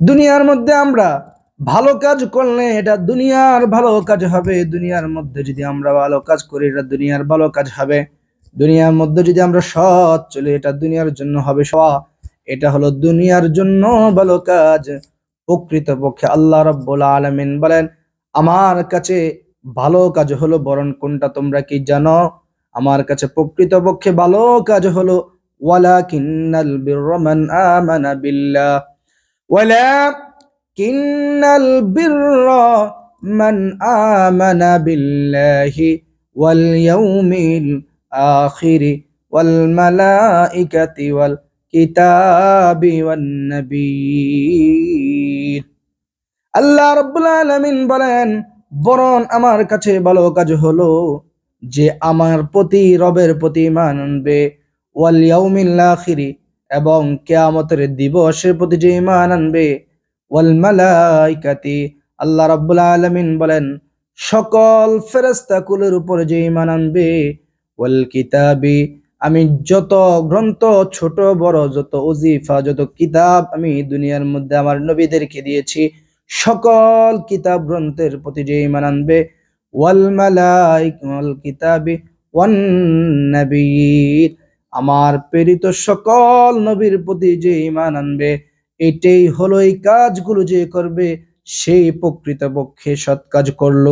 দুনিয়ার মধ্যে আমরা ভালো কাজ করলে এটা দুনিয়ার ভালো কাজ হবে। দুনিয়ার মধ্যে যদি আমরা ভালো কাজ করি, এটা দুনিয়ার ভালো কাজ হবে। দুনিয়ার মধ্যে যদি আমরা সৎ চলি, এটা দুনিয়ার জন্য হবে সৎ এটা হলো দুনিয়ার জন্য ভালো কাজ। প্রকৃতপক্ষে আল্লাহ রাব্বুল আলামিন বলেন, আমার কাছে ভালো কাজ হলো, বরং কোনটা তোমরা কি জানো? আমার কাছে প্রকৃতপক্ষে ভালো কাজ হলো মান আমানা বিল্লাহ। বিল্লাহি ওয়াল ইয়াউমিল আখিরি ওয়াল মালাইকাতি ওয়াল কিতাবি ওয়ান নবীন আল্লাহ রাব্বুল আলামিন বলেন, বরং আমার কাছে ভালো কাজ হলো যে আমার প্রতি রবের প্রতি ইমান আনবে। ওয়াল আখিরি এবং কিয়ামতের দিবসের প্রতি যে ইমান আনবে। ওয়াল মালাইকাতি, আল্লাহ রাব্বুল আলামিন বলেন, সকল ফেরেশতা কুলের উপর যে ইমান আনবে। ওয়াল কিতাবি, আমি যত গ্রন্থ, ছোট, বড়, যত ওজিফা, যত কিতাব আমি দুনিয়ার মধ্যে আমার নবীদেরকে দিয়েছি, সকল কিতাব গ্রন্থের প্রতি যে ইমান আনবে। ওয়াল মালাইক, ওয়াল কিতাবি, ওয়ান নবীর। আমার প্রেরিত সকল নবীর প্রতি যে ইমান আনবে, এটাই হলো এই কাজগুলো যে করবে, সেই প্রকৃতপক্ষে সৎ কাজ করল।